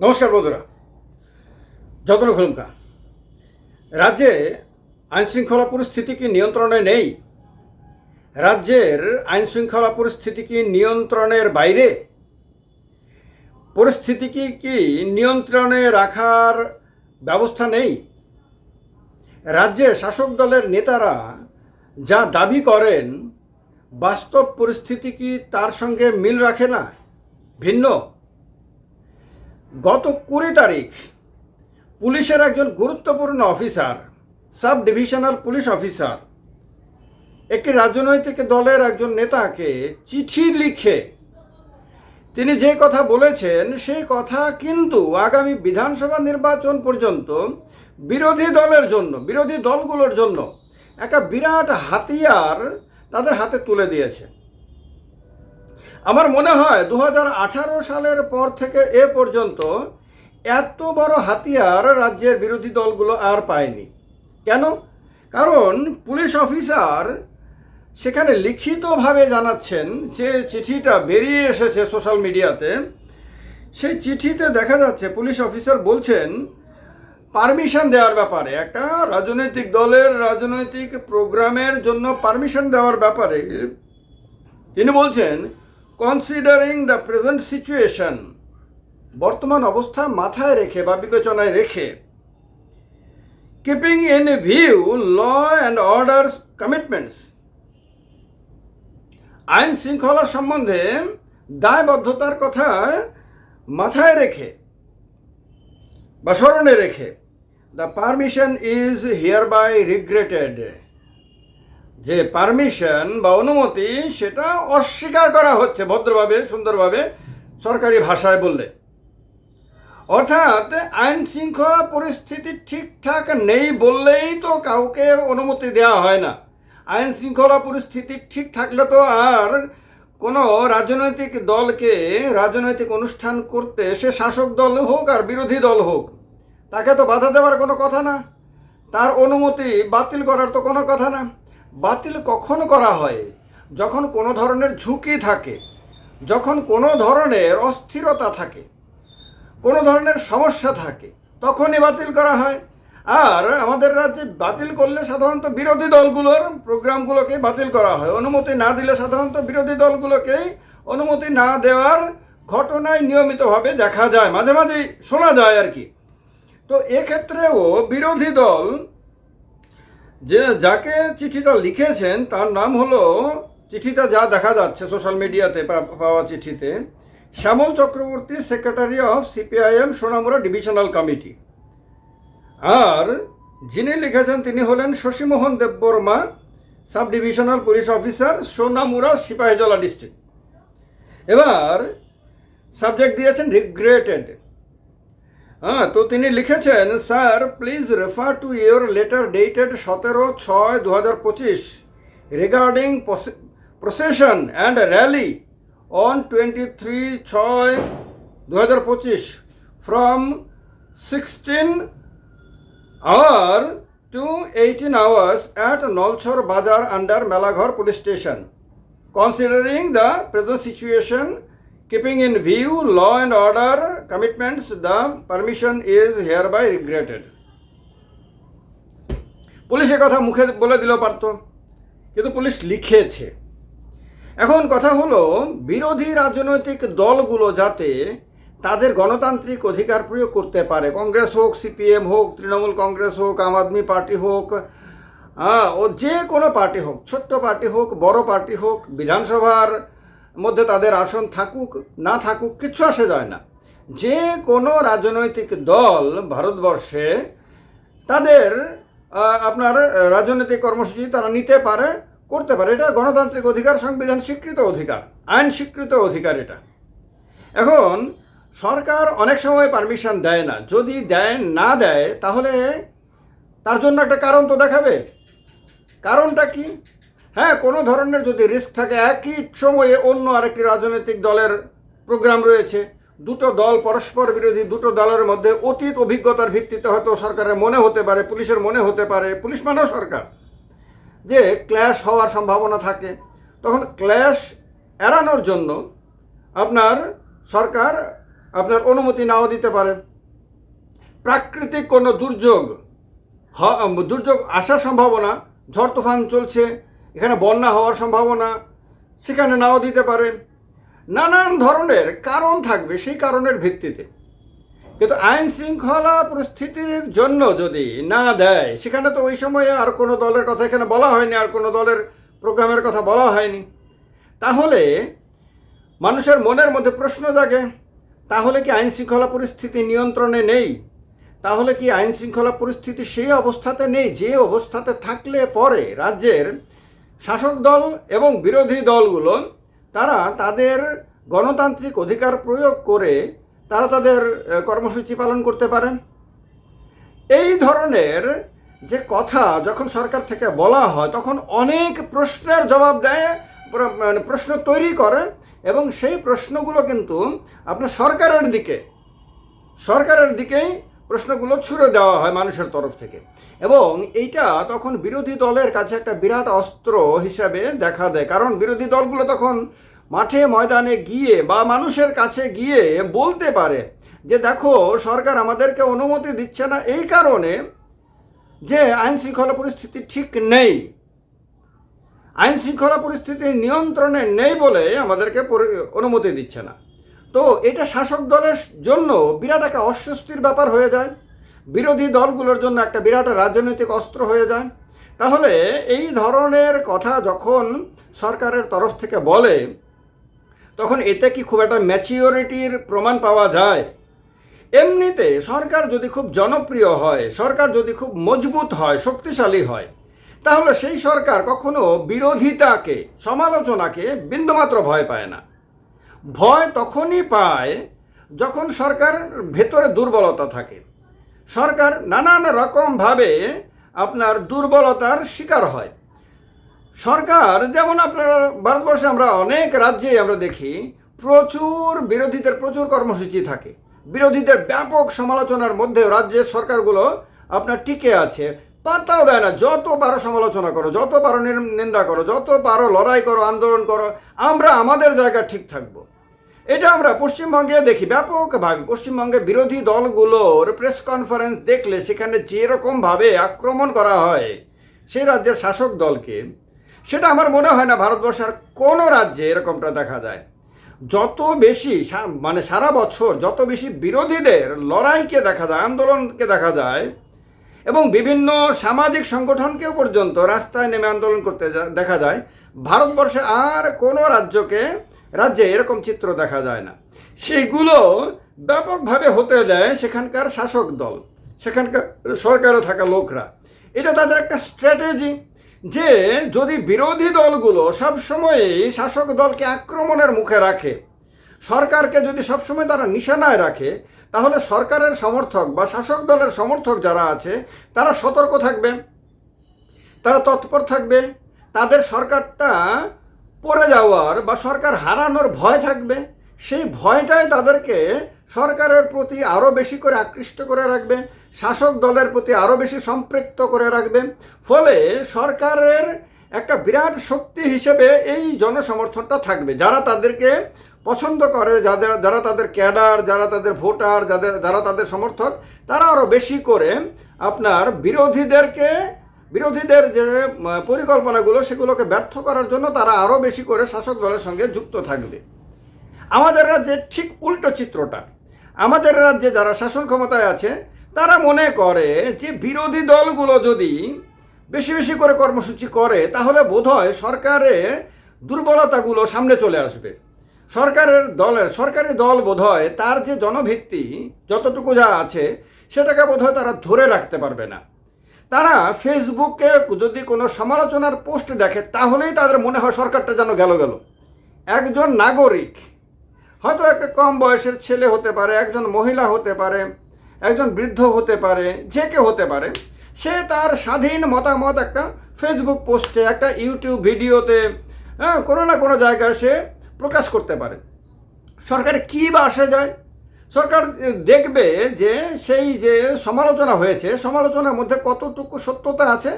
নমস্কার বন্ধুরা, যত্ন খুলুমকা। রাজ্যে আইন শৃঙ্খলা পরিস্থিতি কি নিয়ন্ত্রণে নেই। রাজ্যের আইন শৃঙ্খলা পরিস্থিতি কি নিয়ন্ত্রণের বাইরে পরিস্থিতি কি কি নিয়ন্ত্রণে রাখার ব্যবস্থা নেই? রাজ্যে শাসক দলের নেতারা যা দাবি করেন, বাস্তব পরিস্থিতি কি তার সঙ্গে মিল রাখে না? ভিন্ন। গত কুড়ি তারিখ পুলিশের একজন গুরুত্বপূর্ণ officer sub divisional police officer, একটি রাজনৈতিক দলের একজন নেতাকে চিঠি লিখে তিনি যে কথা বলেছেন সেই কথা কিন্তু আগামী বিধানসভা নির্বাচন পর্যন্ত বিরোধী দলের জন্য, বিরোধী দলগুলোর জন্য একটা বিরাট হাতিয়ার তাদের হাতে তুলে দিয়েছে। আমার মনে হয় দু হাজার আঠারো সালের পর থেকে এ পর্যন্ত এত বড় হাতিয়ার রাজ্যের বিরোধী দলগুলো আর পায়নি। কেন? কারণ পুলিশ অফিসার সেখানে লিখিতভাবে জানাচ্ছেন যে চিঠিটা বেরিয়ে এসেছে সোশ্যাল মিডিয়াতে। সেই চিঠিতে দেখা যাচ্ছে পুলিশ অফিসার বলছেন, পারমিশন দেওয়ার ব্যাপারে, একটা রাজনৈতিক দলের রাজনৈতিক প্রোগ্রামের জন্য পারমিশন দেওয়ার ব্যাপারে তিনি বলছেন কনসিডারিং দ্য প্রেজেন্ট সিচুয়েশন বর্তমান অবস্থা মাথায় রেখে বা বিবেচনায় রেখে keeping in view law and order commitments আইন শৃঙ্খলা সম্বন্ধে দায়বদ্ধতার কথা মাথায় রেখে বা স্মরণে রেখে the permission is hereby regretted যে পারমিশন বা অনুমতি সেটা অস্বীকার করা হচ্ছে ভদ্রভাবে, সুন্দরভাবে সরকারি ভাষায় বললে। অর্থাৎ আইন শৃঙ্খলা পরিস্থিতি ঠিকঠাক নেই বললেই তো কাউকে অনুমতি দেওয়া হয় না। আইন শৃঙ্খলা পরিস্থিতি ঠিক থাকলে তো আর কোনো রাজনৈতিক দলকে রাজনৈতিক অনুষ্ঠান করতে সে শাসক দল হোক আর বিরোধী দল হোক, তাকে তো বাধা দেওয়ার কোনো কথা না। তার অনুমতি বাতিল করার তো কোনো কথা না। বাতিল কখন করা হয়? যখন কোনো ধরনের ঝুঁকি থাকে, যখন কোনো ধরনের অস্থিরতা থাকে, কোনো ধরনের সমস্যা থাকে, তখনই বাতিল করা হয়। আর আমাদের রাজ্যে বাতিল করলে সাধারণত বিরোধী দলগুলোর প্রোগ্রামগুলোকে বাতিল করা হয়। অনুমতি না দিলে সাধারণত বিরোধী দলগুলোকেই অনুমতি না দেওয়ার ঘটনায় নিয়মিতভাবে দেখা যায়। মাঝে মাঝেই শোনা যায় আর কি। তো এক্ষেত্রেও বিরোধী দল যে যাকে চিঠিটা লিখেছেন, তার নাম হলো, চিঠিটা যা দেখা যাচ্ছে সোশ্যাল মিডিয়াতে পাওয়া চিঠিতে, Shyamal Chakraborty, secretary of CPIM, Sonamura divisional committee. আর যিনি লিখেছেন, তিনি হলেন Shashimohan Debbarma sub divisional police officer, Sonamura Sepahijala district. এবার সাবজেক্ট দিয়েছেন রিগ্রেটেড। হ্যাঁ তো তিনি লিখেছেন, sir please refer to your letter dated সতেরো ছয় দু হাজার পঁচিশ regarding procession and rally on twenty three ছয় দু হাজার পঁচিশ from sixteen hour to eighteen hours at Nalchhar Bazar under Melaghar police station considering the present situation keeping in view law and order commitments, the permission is hereby regretted police কথা মুখে বলে দিল পারত, কিন্তু পুলিশ লিখেছে। এখন কথা হলো, বিরোধী রাজনৈতিক দলগুলো যাতে তাদের গণতান্ত্রিক অধিকার প্রয়োগ করতে পারে। কংগ্রেস হোক, সিপিএম হোক, তৃণমূল কংগ্রেস হোক, আম আদমি পার্টি হোক ও যে কোনো পার্টি হোক, ছোট্ট পার্টি হোক, বড় পার্টি হোক, বিধানসভার মধ্যে তাদের আসন থাকুক, না থাকুক, কিচ্ছু আসে যায় না। যে কোনো রাজনৈতিক দল ভারতবর্ষে তাদের আপনার রাজনৈতিক কর্মসূচি তারা নিতে পারে, করতে পারে। এটা গণতান্ত্রিক অধিকার, সংবিধান স্বীকৃত অধিকার, আইন স্বীকৃত অধিকার এটা। এখন, সরকার অনেক সময় পারমিশন দেয় না। যদি দেয়, না দেয়, তাহলে তার জন্য একটা কারণ তো দেখাবে। কারণটা কি? হ্যাঁ কোনো ধরনের যদি রিস্ক থাকে, একই সময়ে অন্য আরেকটি রাজনৈতিক দলের প্রোগ্রাম রয়েছে। দুটো দল পরস্পর বিরোধী, দুটো দলের মধ্যে অতীত অভিজ্ঞতার ভিত্তিতে হয়তো সরকারের মনে হতে পারে, পুলিশের মনে হতে পারে, পুলিশ মানেও সরকার। যে ক্ল্যাশ হওয়ার সম্ভাবনা থাকে, তখন ক্ল্যাশ এড়ানোর জন্য আপনার সরকার আপনার অনুমতি নাও দিতে পারে। প্রাকৃতিক কোনো দুর্যোগ দুর্যোগ আসার সম্ভাবনা ঝড় তুফান চলছে এখানে বন্যা হওয়ার সম্ভাবনা, সেখানে নাও দিতে পারে নানান ধরনের কারণ থাকবে সেই কারণের ভিত্তিতে। কিন্তু আইন শৃঙ্খলা পরিস্থিতির জন্য যদি না দেয়, সেখানে তো ওই সময়ে আর কোনো দলের কথা এখানে বলা হয়নি, আর কোনো দলের প্রোগ্রামের কথা বলা হয়নি। তাহলে মানুষের মনের মধ্যে প্রশ্ন জাগে, তাহলে কি আইন শৃঙ্খলা পরিস্থিতি নিয়ন্ত্রণে নেই? তাহলে কি আইন শৃঙ্খলা পরিস্থিতি সেই অবস্থাতে নেই, যে অবস্থাতে থাকলে পরে রাজ্যের শাসক দল এবং বিরোধী দলগুলো, তারা তাদের গণতান্ত্রিক অধিকার প্রয়োগ করে তারা তাদের কর্মসূচি পালন করতে পারেন। এই ধরনের যে কথা যখন সরকার থেকে বলা হয়, তখন অনেক প্রশ্নের জবাব দেয় মানে প্রশ্ন তৈরি করে এবং সেই প্রশ্নগুলো কিন্তু আপনার সরকারের দিকে, সরকারের দিকেই প্রশ্নগুলো ছুড়ে দেওয়া হয় মানুষের তরফ থেকে। এবং এইটা তখন বিরোধী দলের কাছে একটা বিরাট অস্ত্র হিসাবে দেখা দেয়। কারণ বিরোধী দলগুলো তখন মাঠে ময়দানে গিয়ে বা মানুষের কাছে গিয়ে বলতে পারে যে, দেখো, সরকার আমাদেরকে অনুমতি দিচ্ছে না এই কারণে যে আইন শৃঙ্খলা পরিস্থিতি ঠিক নেই। আইন শৃঙ্খলা পরিস্থিতি নিয়ন্ত্রণে নেই বলে আমাদেরকে অনুমতি দিচ্ছে না। তো এটা শাসক দলের জন্য বিরাট একটা অস্বস্তির ব্যাপার হয়ে যায়। বিরোধী দলগুলোর জন্য একটা বিরাট রাজনৈতিক অস্ত্র হয়ে যায়। তাহলে এই ধরনের কথা যখন সরকারের তরফ থেকে বলে, তখন এতে কি খুব একটা ম্যাচিওরিটির প্রমাণ পাওয়া যায়? এমনিতে সরকার যদি খুব জনপ্রিয় হয়, সরকার যদি খুব মজবুত হয়, শক্তিশালী হয়, তাহলে সেই সরকার কখনো বিরোধিতাকে, সমালোচনাকে বিন্দুমাত্র ভয় পায় না। ভয় তখনই পায় যখন সরকার ভেতরে দুর্বলতা থাকে। সরকার নানান রকমভাবে আপনার দুর্বলতার শিকার হয়। সরকার, যেমন আপনারা ভারতবর্ষে আমরা অনেক রাজ্যে আমরা দেখি, প্রচুর বিরোধীদের প্রচুর কর্মসূচি থাকে। বিরোধীদের ব্যাপক সমালোচনার মধ্যে রাজ্যের সরকারগুলো আপনার টিকে আছে। পাত্তাও দেয় না। যত পারো সমালোচনা করো, যত পারো নিন্দা করো, যত পারো লড়াই করো, আন্দোলন করো, আমরা আমাদের জায়গা ঠিক থাকব। এটা আমরা পশ্চিমবঙ্গে দেখি, ব্যাপকভাবে। পশ্চিমবঙ্গে বিরোধী দলগুলোর প্রেস কনফারেন্স দেখলে সেখানে যেরকমভাবে আক্রমণ করা হয় সেই রাজ্যের শাসক দলকে, সেটা আমার মনে হয় না ভারতবর্ষের কোনো রাজ্যে এরকমটা দেখা যায়। যত বেশি মানে সারা বছর যত বেশি বিরোধীদের লড়াইকে দেখা যায়, আন্দোলনকে দেখা যায় এবং বিভিন্ন সামাজিক সংগঠনকেও পর্যন্ত রাস্তায় নেমে আন্দোলন করতে দেখা যায়, ভারতবর্ষে আর কোনো রাজ্যকে, রাজ্যে এরকম চিত্র দেখা যায় না। সেগুলো ব্যাপকভাবে হতে দেয় সেখানকার শাসক দল, সেখানকার সরকারে থাকা লোকরা। এটা তাদের একটা স্ট্র্যাটেজি যে যদি বিরোধী দলগুলো সবসময়ই শাসক দলকে আক্রমণের মুখে রাখে সরকারকে যদি সবসময় তারা নিশানায় রাখে, তাহলে সরকারের সমর্থক বা শাসক দলের সমর্থক যারা আছে, তারা সতর্ক থাকবে, তারা তৎপর থাকবে, তাদের সরকারটা পড়ে যাওয়ার বা সরকার হারানোর ভয় থাকবে, সেই ভয়টাই তাদেরকে সরকারের প্রতি আরও বেশি করে আকৃষ্ট করে রাখবে, শাসক দলের প্রতি আরও বেশি সম্পৃক্ত করে রাখবে। ফলে সরকারের একটা বিরাট শক্তি হিসেবে এই জনসমর্থনটা থাকবে। যারা তাদেরকে পছন্দ করে, যাদের, যারা তাদের ক্যাডার, যারা তাদের ভোটার, যাদের, যারা তাদের সমর্থক, তারা আরও বেশি করে আপনার বিরোধীদেরকে, বিরোধীদের যে পরিকল্পনাগুলো সেগুলোকে ব্যর্থ করার জন্য তারা আরও বেশি করে শাসক দলের সঙ্গে যুক্ত থাকবে। আমাদের রাজ্যে ঠিক উল্টো চিত্রটা। আমাদের রাজ্যে যারা শাসন ক্ষমতায় আছে, তারা মনে করে যে বিরোধী দলগুলো যদি বেশি বেশি করে কর্মসূচি করে, তাহলে বোধহয় সরকারে দুর্বলতাগুলো সামনে চলে আসবে। সরকারের দলের, সরকারি দল বোধহয় তার যে জনভিত্তি যতটুকু যা আছে, সেটাকে বোধহয় তারা ধরে রাখতে পারবে না। তারা ফেসবুকে যদি কোনো সমালোচনার পোস্ট দেখে, তাহলেই তাদের মনে হয় সরকারটা যেন গেল গেল। একজন নাগরিক, হয়তো একটা কম বয়সের ছেলে হতে পারে, একজন মহিলা হতে পারে, একজন বৃদ্ধ হতে পারে, যে কেউ হতে পারে, সে তার স্বাধীন মতামত একটা ফেসবুক পোস্টে, একটা ইউটিউব ভিডিওতে হ্যাঁ কোনো না কোনো জায়গায় সে প্রকাশ করতে পারে। সরকারে কী বা আসে যায়? সরকার দেখবে যে সেই যে সমালোচনা হয়েছে, সমালোচনার মধ্যে কতটুকু সত্যতা আছে,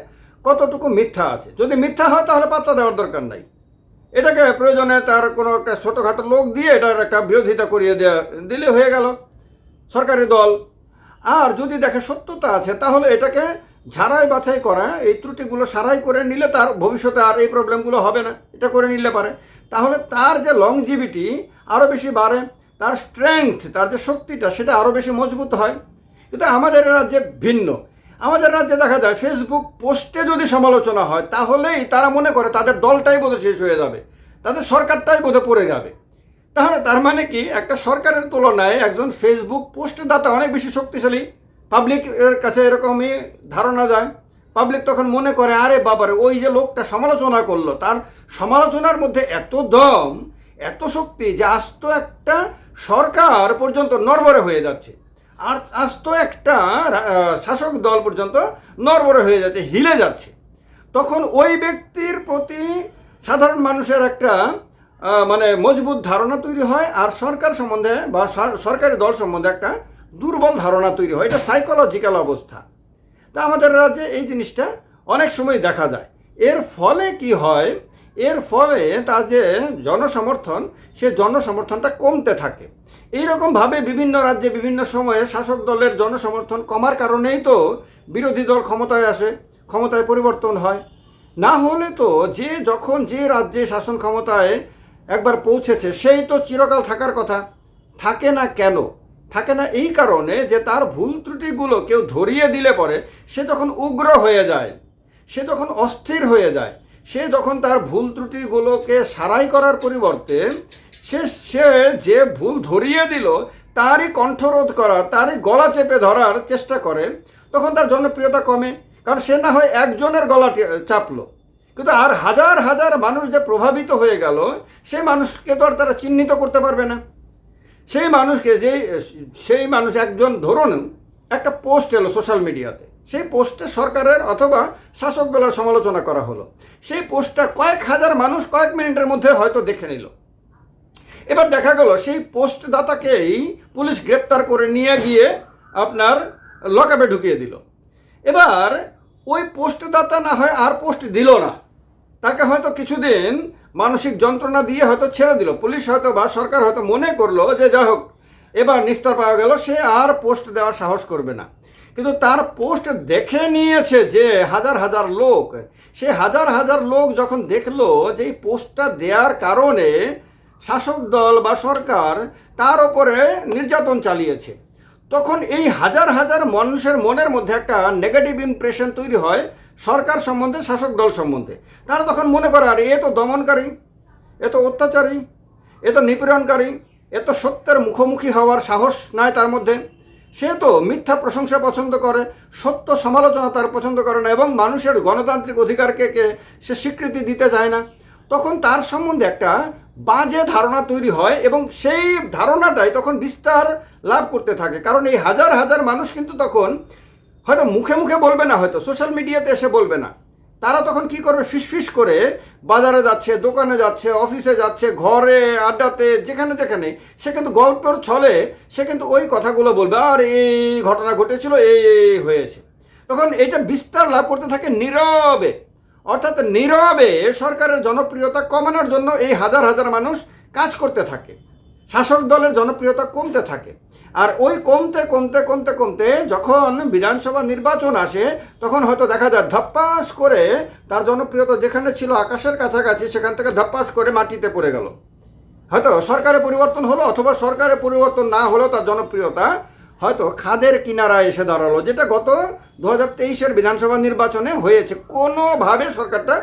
কতটুকু মিথ্যা আছে। যদি মিথ্যা হয়, তাহলে পাত্তা দেওয়ার দরকার নাই। এটাকে প্রয়োজনে তার কোনো একটা ছোটোখাটো লোক দিয়ে এটার একটা বিরোধিতা করিয়ে দেওয়া দিলে হয়ে গেল সরকারি দল। আর যদি দেখে সত্যতা আছে, তাহলে এটাকে ঝাড়াই বাছাই করা, এই ত্রুটিগুলো সারাই করে নিলে তার ভবিষ্যতে আর এই প্রবলেমগুলো হবে না। এটা করে নিলে পারে। তাহলে তার যে লংজিভিটি আরও বেশি বাড়ে, তার স্ট্রেংথ তার যে শক্তিটা, সেটা আরও বেশি মজবুত হয়। কিন্তু আমাদের রাজ্যে ভিন্ন। আমাদের রাজ্যে দেখা যায় ফেসবুক পোস্টে যদি সমালোচনা হয়, তাহলেই তারা মনে করে তাদের দলটাই বোধহয় শেষ হয়ে যাবে। তাদের সরকারটাই বোধহয় পড়ে যাবে। তাহলে তার মানে কি, একটা সরকারের তুলনায় একজন ফেসবুক পোস্ট দাতা অনেক বেশি শক্তিশালী। পাবলিক এর কাছে এরকমই ধারণা যায়। পাবলিক তখন মনে করে, আরে বাবারে, ওই যে লোকটা সমালোচনা করল, তার সমালোচনার মধ্যে এত দম, এত শক্তি যে আস্ত একটা সরকার পর্যন্ত নরবরে হয়ে যাচ্ছে। আর আস্ত একটা শাসক দল পর্যন্ত নরবরে হয়ে যাচ্ছে, হিলে যাচ্ছে। তখন ওই ব্যক্তির প্রতি সাধারণ মানুষের একটা মানে মজবুত ধারণা তৈরি হয়, আর সরকার সম্বন্ধে বা সরকারি দল সম্বন্ধে একটা দুর্বল ধারণা তৈরি হয়, এটা সাইকোলজিক্যাল অবস্থা। তা আমাদের রাজ্যে এই জিনিসটা অনেক সময় দেখা যায়। এর ফলে কি হয়? এর ফলে তার যে জনসমর্থন, সে জনসমর্থনটা কমতে থাকে। এইরকমভাবে বিভিন্ন রাজ্যে বিভিন্ন সময়ে শাসক দলের জনসমর্থন কমার কারণেই তো বিরোধী দল ক্ষমতায় আসে, ক্ষমতায় পরিবর্তন হয়। না হলে তো যে যখন যে রাজ্যে শাসন ক্ষমতায় একবার পৌঁছেছে, সেই তো চিরকাল থাকার কথা। থাকে না কেন? থাকে না এই কারণে যে তার ভুল ত্রুটিগুলো কেউ ধরিয়ে দিলে পরে সে তখন উগ্র হয়ে যায়, সে তখন অস্থির হয়ে যায়। সে যখন তার ভুল ত্রুটিগুলোকে সারাই করার পরিবর্তে সে সে যে ভুল ধরিয়ে দিল, তারই কণ্ঠরোধ করার, তারই গলা চেপে ধরার চেষ্টা করে, তখন তার জনপ্রিয়তা কমে। কারণ সে না হয় একজনের গলা চাপলো। কিন্তু আর হাজার হাজার মানুষ যে প্রভাবিত হয়ে গেল সেই মানুষকে তো আর তারা চিহ্নিত করতে পারবে না। সেই মানুষকে যেই সেই মানুষ একজন ধরুন, একটা পোস্ট এলো সোশ্যাল মিডিয়াতে। সেই পোস্টে সরকারের অথবা শাসক দলের সমালোচনা করা হলো। সেই পোস্টটা কয়েক হাজার মানুষ কয়েক মিনিটের মধ্যে হয়তো দেখে নিল। এবার দেখা গেল, সেই পোস্ট দাতাকেই পুলিশ গ্রেপ্তার করে নিয়ে গিয়ে আপনার লকআপে ঢুকিয়ে দিল। এবার ওই পোস্ট দাতা না হয় আর পোস্ট দিল না। তাকে হয়তো কিছুদিন মানসিক যন্ত্রণা দিয়ে হয়তো ছেড়ে দিল। পুলিশ হয়তো বা সরকার হয়তো মনে করল যে যাই হোক, এবার নিস্তার পাওয়া গেল, সে আর পোস্ট দেওয়ার সাহস করবে না। কিন্তু তার পোস্ট দেখে নিয়েছে যে হাজার হাজার লোক, সে হাজার হাজার লোক যখন দেখল যে এই পোস্টটা দেওয়ার কারণে শাসক দল বা সরকার তার ওপরে নির্যাতন চালিয়েছে। তখন এই হাজার হাজার মানুষের মনের মধ্যে একটা নেগেটিভ ইমপ্রেশন তৈরি হয় সরকার সম্বন্ধে, শাসক দল সম্বন্ধে। তারা তখন মনে করে, আরে, এ তো দমনকারী, এ তো অত্যাচারী, এ তো নিপীড়নকারী, এ তো সত্যের মুখোমুখি হওয়ার সাহস নাই তার মধ্যে। সে তো মিথ্যা প্রশংসা পছন্দ করে, সত্য সমালোচনা তার পছন্দ করে না এবং মানুষের গণতান্ত্রিক অধিকারকে কে, সে স্বীকৃতি দিতে চায় না। তখন তার সম্বন্ধে একটা বাজে ধারণা তৈরি হয় এবং সেই ধারণাটাই তখন বিস্তার লাভ করতে থাকে। কারণ এই হাজার হাজার মানুষ কিন্তু তখন হয়তো মুখে মুখে বলবে না, হয়তো সোশ্যাল মিডিয়াতে এসে বলবে না। তারা তখন কি করবে? ফিসফিস করে বাজারে যাচ্ছে, দোকানে যাচ্ছে অফিসে যাচ্ছে, ঘরে, আড্ডাতে, যেখানে যেখানে। সে কিন্তু গল্পের ছলে সে কিন্তু ওই কথাগুলো বলবে, আর এই ঘটনা ঘটেছিল এই এই হয়েছে। তখন এটা বিস্তার লাভ করতে থাকে নীরবে। অর্থাৎ নীরবে সরকারের জনপ্রিয়তা কমানোর জন্য এই হাজার হাজার মানুষ কাজ করতে থাকে। শাসক দলের জনপ্রিয়তা কমতে থাকে। আর ওই কমতে কমতে কমতে কমতে যখন বিধানসভা নির্বাচন আসে, তখন হয়তো দেখা যায় ধপ্পাস করে তার জনপ্রিয়তা যেখানে ছিল আকাশের কাছাকাছি, সেখান থেকে ধপ্পাস করে মাটিতে পড়ে গেল। হয়তো সরকারে পরিবর্তন হলো অথবা সরকারের পরিবর্তন না হলেও তার জনপ্রিয়তা হয়তো খাদের কিনারায় এসে দাঁড়াল, যেটা গত দু হাজার তেইশের বিধানসভা নির্বাচনে হয়েছে। কোনোভাবে সরকারটা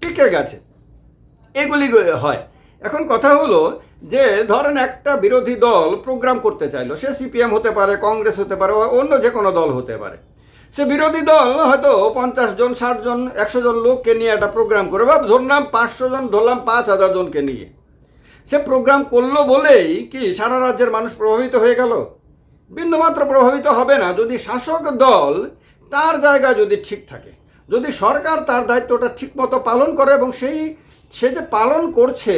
টিকে গেছে। এগুলি হয়। এখন কথা হলো যে ধরেন একটা বিরোধী দল প্রোগ্রাম করতে চাইলো, সে সিপিএম হতে পারে, কংগ্রেস হতে পারে অন্য যে কোনো দল হতে পারে। সে বিরোধী দল হয়তো পঞ্চাশ জন, ষাট জন, একশো জন লোককে নিয়ে একটা প্রোগ্রাম করে বা ধরলাম পাঁচশো জন, ধরলাম পাঁচ হাজার জনকে নিয়ে। সে প্রোগ্রাম করল বলেই কি সারা রাজ্যের মানুষ প্রভাবিত হয়ে গেল? বিন্দুমাত্র প্রভাবিত হবে না। যদি শাসক দল তার জায়গা যদি ঠিক থাকে, যদি সরকার তার দায়িত্বটা ঠিকমতো পালন করে এবং সেই সে যে পালন করছে,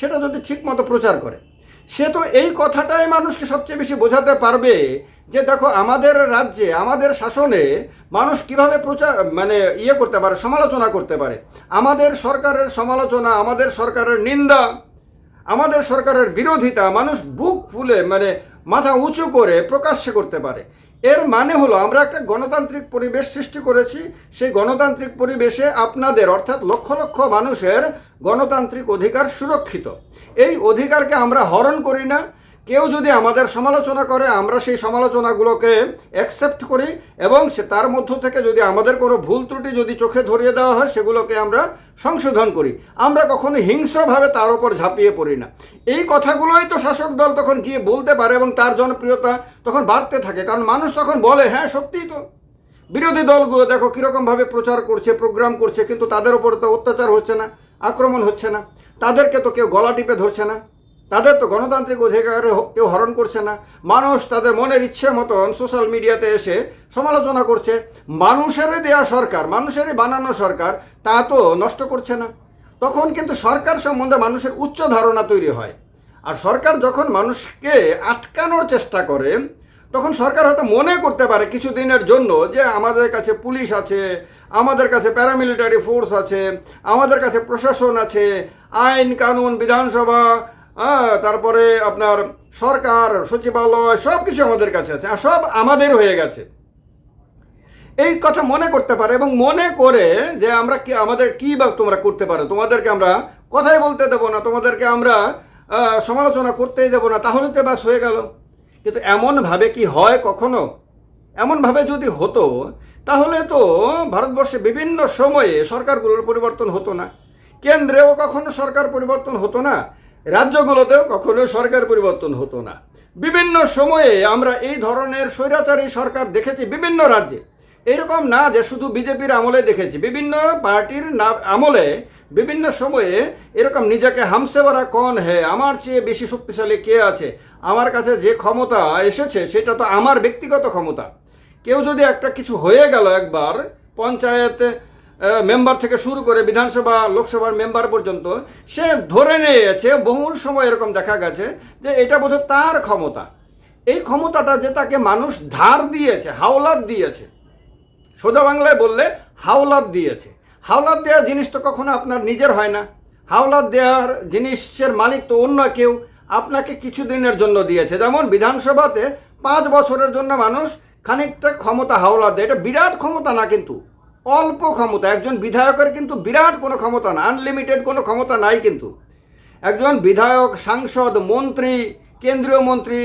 সেটা যদি ঠিকমতো প্রচার করে। সে তো এই কথাটাই মানুষকে সবচেয়ে বেশি বোঝাতে পারবে যে, দেখো, আমাদের রাজ্যে, আমাদের শাসনে মানুষ কীভাবে প্রচার মানে ইয়ে করতে পারে, সমালোচনা করতে পারে। আমাদের সরকারের সমালোচনা, আমাদের সরকারের নিন্দা, আমাদের সরকারের বিরোধিতা মানুষ বুক ফুলে মানে মাথা উঁচু করে প্রকাশ্যে করতে পারে। এর মানে হলো আমরা একটা গণতান্ত্রিক পরিবেশ সৃষ্টি করেছি। সেই গণতান্ত্রিক পরিবেশে আপনাদের, অর্থাৎ লক্ষ লক্ষ মানুষের গণতান্ত্রিক অধিকার সুরক্ষিত। এই অধিকারকে আমরা হরণ করি না কেউ যদি আমাদের সমালোচনা করে, আমরা সেই সমালোচনাগুলোকে অ্যাকসেপ্ট করি এবং সে তার মধ্য থেকে যদি আমাদের কোনো ভুল ত্রুটি যদি চোখে ধরিয়ে দেওয়া হয়, সেগুলোকে আমরা সংশোধন করি। আমরা কখনো হিংস্রভাবে তার উপর ঝাঁপিয়ে পড়ি না। এই কথাগুলোই তো শাসক দল তখন গিয়ে বলতে পারে এবং তার জনপ্রিয়তা তখন বাড়তে থাকে। কারণ মানুষ তখন বলে হ্যাঁ সত্যিই তো। বিরোধী দলগুলো দেখো কীরকমভাবে প্রচার করছে, প্রোগ্রাম করছে, কিন্তু তাদের উপরে তো অত্যাচার হচ্ছে না, আক্রমণ হচ্ছে না। তাদেরকে তো কেউ গলা টিপে ধরছে না। তাদের তো গণতান্ত্রিক অধিকারে কেউ হরণ করছে না। মানুষ তাদের মনের ইচ্ছে মতন সোশ্যাল মিডিয়াতে এসে সমালোচনা করছে। মানুষেরই দেয়া সরকার, মানুষেরই বানানো সরকার, তা তো নষ্ট করছে না। তখন কিন্তু সরকার সম্বন্ধে মানুষের উচ্চ ধারণা তৈরি হয়। আর সরকার যখন মানুষকে আটকানোর চেষ্টা করে, তখন সরকার হয়তো মনে করতে পারে কিছুদিনের জন্য যে আমাদের কাছে পুলিশ আছে, আমাদের কাছে প্যারামিলিটারি ফোর্স আছে, আমাদের কাছে প্রশাসন আছে, আইন, কানুন, বিধানসভা হ্যাঁ, তারপরে আপনার সরকার সচিবালয় সব কিছু আমাদের কাছে আছে আর সব আমাদের হয়ে গেছে। এই কথা মনে করতে পারে এবং মনে করে যে আমরা কি আমাদের কি বা তোমরা করতে পারো তোমাদেরকে আমরা কথাই বলতে দেবো না তোমাদেরকে আমরা সমালোচনা করতেই দেবো না তাহলে তো বাস হয়ে গেল। কিন্তু এমনভাবে কি হয় কখনো? এমনভাবে যদি হতো তাহলে তো ভারতবর্ষে বিভিন্ন সময়ে সরকারগুলোর পরিবর্তন হতো না। কেন্দ্রেও কখনো সরকার পরিবর্তন হতো না রাজ্যগুলোতেও কখনো সরকার পরিবর্তন হতো না। বিভিন্ন সময়ে আমরা এই ধরনের স্বৈরাচারী সরকার দেখেছি বিভিন্ন রাজ্যে। এরকম না যে শুধু বিজেপির আমলে দেখেছি, বিভিন্ন পার্টির না আমলে বিভিন্ন সময়ে এরকম নিজেকে হামসে বারা কন হে, আমার চেয়ে বেশি শক্তিশালী কে আছে? আমার কাছে যে ক্ষমতা এসেছে, সেটা তো আমার ব্যক্তিগত ক্ষমতা। কেউ যদি একটা কিছু হয়ে গেল একবার, পঞ্চায়েত মেম্বার থেকে শুরু করে বিধানসভা, লোকসভার মেম্বার পর্যন্ত সে ধরে নিয়েছে বহু সময় এরকম দেখা গেছে যে এটা বোধহয় তার ক্ষমতা। এই ক্ষমতাটা যে তাকে মানুষ ধার দিয়েছে, হাওলাত দিয়েছে, সোজা বাংলায় বললে হাওলাত দিয়েছে। হাওলাত দেওয়া জিনিস তো কখনো আপনার নিজের হয় না। হাওলাত দেওয়ার জিনিসের মালিক তো অন্য কেউ। আপনাকে কিছুদিনের জন্য দিয়েছে। যেমন বিধানসভাতে পাঁচ বছরের জন্য মানুষ খানিকটা ক্ষমতা হাওলাত দেয়। এটা বিরাট ক্ষমতা না কিন্তু। অল্প ক্ষমতা, একজন বিধায়কের কিন্তু বিরাট কোনো ক্ষমতা না আনলিমিটেড কোনো ক্ষমতা নাই কিন্তু। একজন বিধায়ক, সাংসদ, মন্ত্রী, কেন্দ্রীয় মন্ত্রী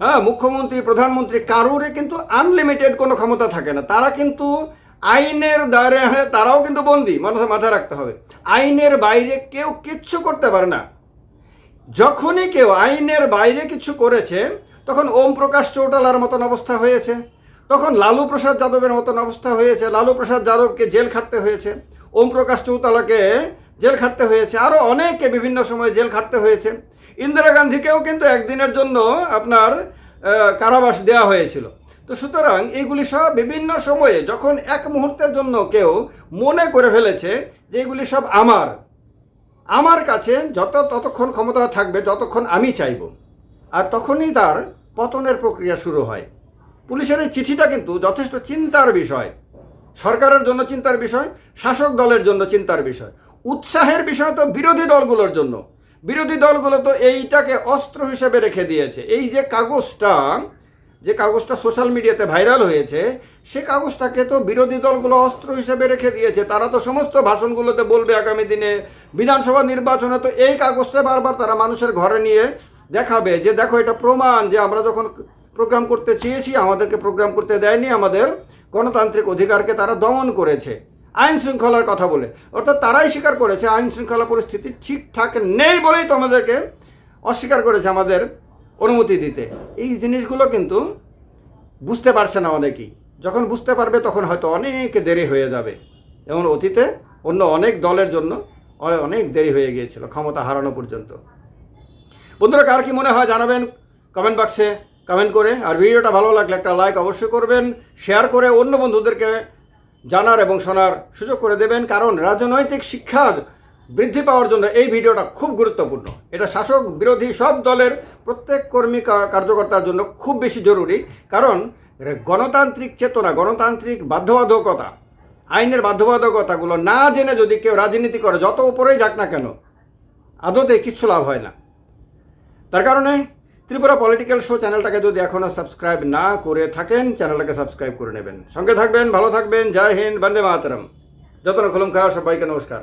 হ্যাঁ মুখ্যমন্ত্রী, প্রধানমন্ত্রী, কারোরই কিন্তু আনলিমিটেড কোনো ক্ষমতা থাকে না। তারা কিন্তু আইনের দ্বারে, তারাও কিন্তু বন্দি মাথায় মাথায় রাখতে হবে। আইনের বাইরে কেউ কিচ্ছু করতে পারে না। যখনই কেউ আইনের বাইরে কিছু করেছে, তখন ওম প্রকাশ চৌটালার মতন অবস্থা হয়েছে। তখন লালু প্রসাদ যাদবের মতন অবস্থা হয়েছে। লালু প্রসাদ যাদবকে জেল খাটতে হয়েছে। ওম প্রকাশ চৌতালাকে জেল খাটতে হয়েছে। আরও অনেকে বিভিন্ন সময় জেল খাটতে হয়েছে। ইন্দিরা গান্ধীকেও কিন্তু একদিনের জন্য আপনার কারাবাস দেওয়া হয়েছিল। তো সুতরাং এইগুলি সব বিভিন্ন সময়ে যখন এক মুহূর্তের জন্য কেউ মনে করে ফেলেছে যে এগুলি সব আমার আমার কাছে যত, ততক্ষণ ক্ষমতা থাকবে, যতক্ষণ আমি চাইব। আর তখনই তার পতনের প্রক্রিয়া শুরু হয়। পুলিশের এই চিঠিটা কিন্তু যথেষ্ট চিন্তার বিষয়। সরকারের জন্য চিন্তার বিষয়, শাসক দলের জন্য চিন্তার বিষয়। উৎসাহের বিষয় তো বিরোধী দলগুলোর জন্য। বিরোধী দলগুলো তো এইটাকে অস্ত্র হিসেবে রেখে দিয়েছে। এই যে কাগজটা যে কাগজটা সোশ্যাল মিডিয়াতে ভাইরাল হয়েছে, সে কাগজটাকে তো বিরোধী দলগুলো অস্ত্র হিসেবে রেখে দিয়েছে। তারা তো সমস্ত ভাষণগুলোতে বলবে আগামী দিনে, বিধানসভা নির্বাচনে তো এই কাগজটা বারবার তারা মানুষের ঘরে নিয়ে দেখাবে যে দেখো এটা প্রমাণ যে আমরা যখন প্রোগ্রাম করতে চেয়েছি, আমাদেরকে প্রোগ্রাম করতে দেয়নি, আমাদের গণতান্ত্রিক অধিকারকে তারা দমন করেছে। আইন শৃঙ্খলার কথা বলে। অর্থাৎ তারাই স্বীকার করেছে, আইন শৃঙ্খলা পরিস্থিতি ঠিকঠাক নেই বলেই তো আমাদেরকে অস্বীকার করেছে আমাদের অনুমতি দিতে। এই জিনিসগুলো কিন্তু বুঝতে পারছে না অনেকেই। যখন বুঝতে পারবে, তখন হয়তো অনেক দেরি হয়ে যাবে। যেমন অতীতে অন্য অনেক দলের জন্য অনেক দেরি হয়ে গিয়েছিল, ক্ষমতা হারানো পর্যন্ত। বন্ধুরা, কার কি মনে হয় জানাবেন কমেন্ট বক্সে। কমেন্ট করে। আর ভিডিওটা ভালো লাগলে একটা লাইক অবশ্যই করবেন শেয়ার করে অন্য বন্ধুদেরকে জানার এবং শোনার সুযোগ করে দেবেন, কারণ রাজনৈতিক শিক্ষা বৃদ্ধি পাওয়ার জন্য এই ভিডিওটা খুব গুরুত্বপূর্ণ। এটা শাসক বিরোধী সব দলের প্রত্যেক কর্মী কার্যকর্তার জন্য খুব বেশি জরুরি, কারণ গণতান্ত্রিক চেতনা, গণতান্ত্রিক বাধ্যবাধকতা, আইনের বাধ্যবাধকতাগুলো না জেনে যদি কেউ রাজনীতি করে, যত উপরেই যাক না কেন, আদতে কিচ্ছু লাভ হয় না। তার কারণে ত্রিপুরা পলিটিক্যাল শো চ্যানেলটাকে যদি এখনও সাবস্ক্রাইব না করে থাকেন, চ্যানেলটাকে সাবস্ক্রাইব করে নেবেন। সঙ্গে থাকবেন, ভালো থাকবেন, জয় হিন্দ, বন্দে মাতরম। যতন খুলুম সবাইকে নমস্কার।